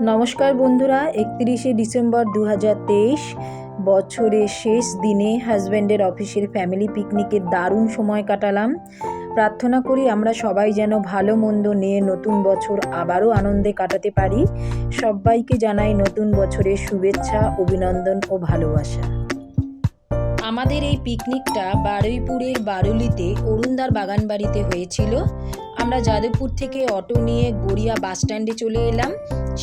নমস্কার বন্ধুরা, একত্রিশে ডিসেম্বর দু হাজার তেইশ, বছরের শেষ দিনে হাজব্যান্ডের অফিসের ফ্যামিলি পিকনিকে দারুণ সময় কাটালাম। প্রার্থনা করি আমরা সবাই যেন ভালো মন্দ নিয়ে নতুন বছর আবারও আনন্দে কাটাতে পারি। সবাইকে জানাই নতুন বছরের শুভেচ্ছা, অভিনন্দন ও ভালোবাসা। আমাদের এই পিকনিকটা বারুইপুরের বারুলিতে অরুণদার বাগান বাড়িতে হয়েছিল। আমরা যাদবপুর থেকে অটো নিয়ে গড়িয়া বাস স্ট্যান্ডে চলে এলাম।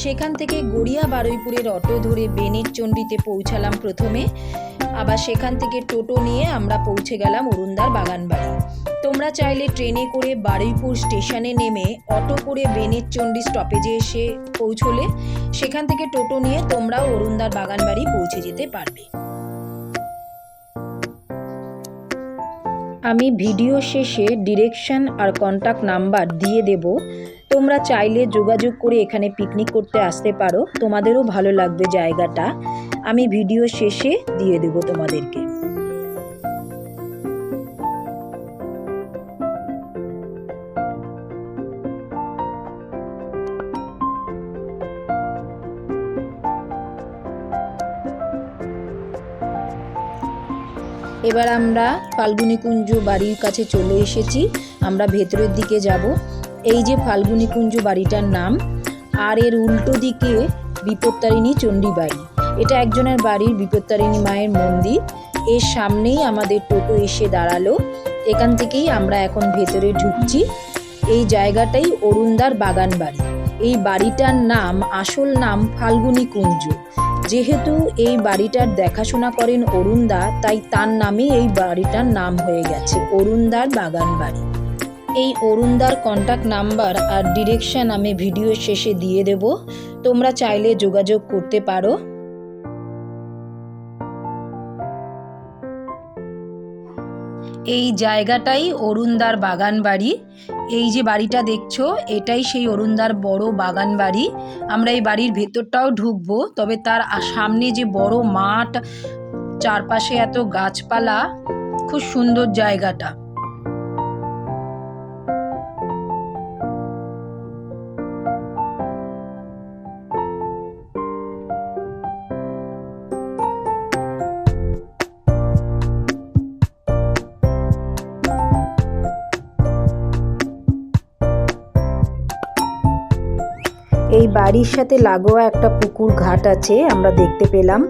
সেখান থেকে গড়িয়া বারুইপুরের অটো ধরে বেনের চণ্ডীতে পৌঁছালাম প্রথমে। আবার সেখান থেকে টোটো নিয়ে আমরা পৌঁছে গেলাম অরুণদার বাগান বাড়ি তোমরা চাইলে ট্রেনে করে বারুইপুর স্টেশনে নেমে অটো করে বেনের চণ্ডী স্টপেজে এসে পৌঁছলে সেখান থেকে টোটো নিয়ে তোমরাও অরুণদার বাগান বাড়ি পৌঁছে যেতে পারবে। আমি ভিডিও শেষে ডিরেকশন আর কন্ট্যাক্ট নাম্বার দিয়ে দেব। তোমরা চাইলে যোগাযোগ করে এখানে পিকনিক করতে আসতে পারো। তোমাদেরও ভালো লাগবে জায়গাটা। আমি ভিডিও শেষে দিয়ে দেব তোমাদেরকে। এবার আমরা ফাল্গুনী কুঞ্জ বাড়ির কাছে চলে এসেছি। আমরা ভেতরের দিকে যাব। এই যে ফাল্গুনী কুঞ্জ বাড়িটার নাম, আর এর উল্টো দিকে বিপত্তারিণী চণ্ডী বাড়ি এটা একজনের বাড়ির বিপত্তারিণী মায়ের মন্দির। এর সামনেই আমাদের টোটো এসে দাঁড়াল। এখান থেকেই আমরা এখন ভেতরে ঢুকছি। এই জায়গাটাই অরুণদার বাগান বাড়ি। এই বাড়িটার নাম, আসল নাম ফাল্গুনী কুঞ্জ। যেহেতু এই বাড়িটার দেখাশোনা করেন অরুণদা, তাই তার নামে এই বাড়িটার নাম হয়ে গেছে, অরুণদার বাগান বাড়ি। এই অরুণদার কন্ট্যাক্ট নাম্বার আর ডিরেকশন আমি ভিডিও শেষে দিয়ে দেব। তোমরা চাইলে যোগাযোগ করতে পারো। এই জায়গাটাই অরুণদার বাগান বাড়ি। এই যে বাড়িটা দেখছ, এটাই সেই অরুণদার বড় বাগান বাড়ি। আমরা এই বাড়ির ভেতরটাও ঢুকবো, তবে তার সামনে যে বড় মাঠ, চারপাশে এত গাছপালা, খুব সুন্দর জায়গাটা। এই বাড়ির সাথে লাগোয়া একটা পুকুর ঘাট আছে, আমরা দেখতে পেলাম।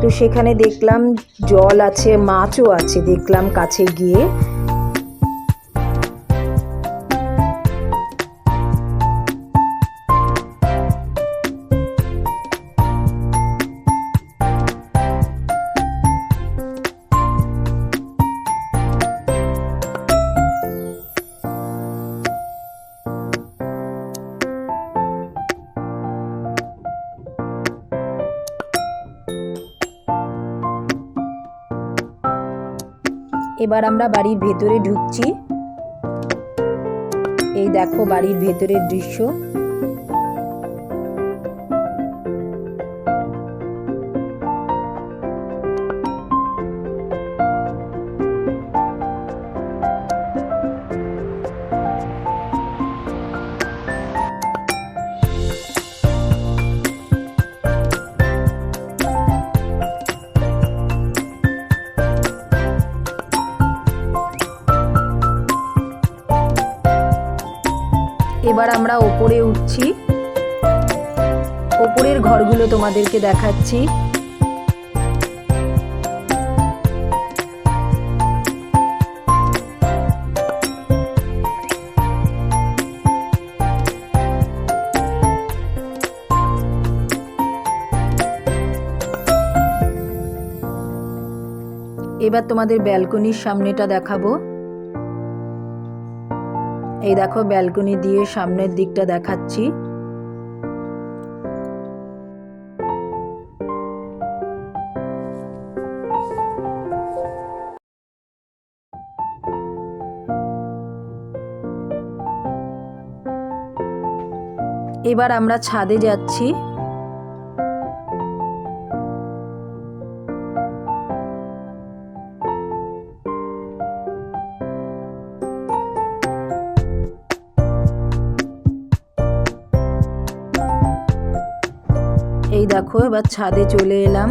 তো সেখানে দেখলাম জল আছে, মাছও আছে, দেখলাম কাছে গিয়ে। এবার আমরা বাড়ির ভেতরে ঢুকছি। এই দেখো বাড়ির ভেতরের দৃশ্য। এবার আমরা ওপরে উঠছি। ওপরের ঘরগুলো তোমাদেরকে দেখাচ্ছি। এবার তোমাদের ব্যালকনির সামনেটা দেখাবো। এই দেখো ব্যালকনি দিয়ে সামনের দিকটা দেখাচ্ছি। এবার আমরা ছাদে যাচ্ছি। দেখো এবার ছাদে চলে এলাম।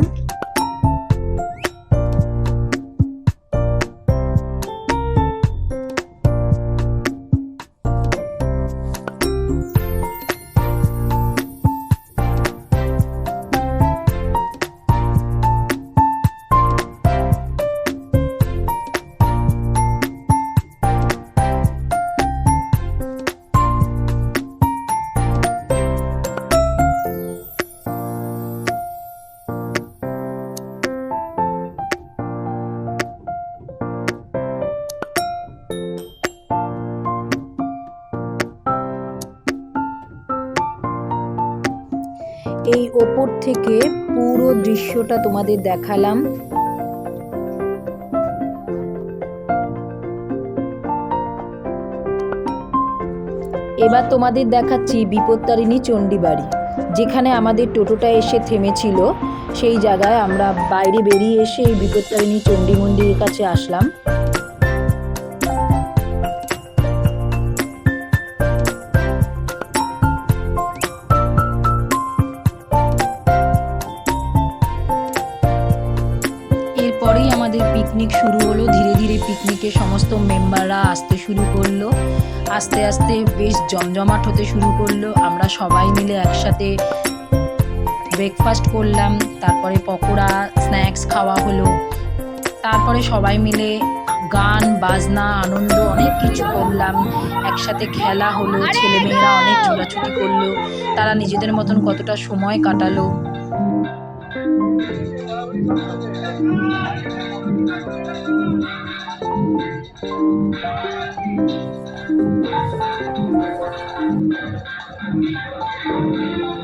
এই ওপর থেকে পুরো দৃশ্যটা তোমাদের দেখালাম। এবার তোমাদের দেখাচ্ছি বিপত্তারিণী চণ্ডীবাড়ি, যেখানে আমাদের টোটোটা এসে থেমেছিল। সেই জায়গায় আমরা বাইরে বেরিয়ে এসে এই বিপত্তারিণী চণ্ডী মন্দিরের কাছে আসলাম। পিকনিকে সমস্ত মেম্বাররা আসতে শুরু করল। আস্তে আস্তে বেশ জমজমাট হতে শুরু করল। আমরা সবাই মিলে একসাথে ব্রেকফাস্ট করলাম, তারপরে পকোড়া স্ন্যাক্স খাওয়া হলো। তারপরে সবাই মিলে গান, বাজনা, আনন্দ অনেক কিছু করলাম। একসাথে খেলা হলো, ছেলেমেয়েরা অনেক ছোটাছুটি করল। তারা নিজেদের মতন কতটা সময় কাটালো। Thank you.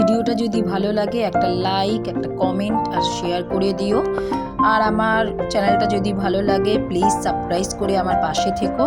ভিডিওটা যদি ভালো লাগে, একটা লাইক একটা কমেন্ট আর শেয়ার করে দিও। আর আমার চ্যানেলটা যদি ভালো লাগে প্লিজ সাবস্ক্রাইব করে আমার পাশে থেকো।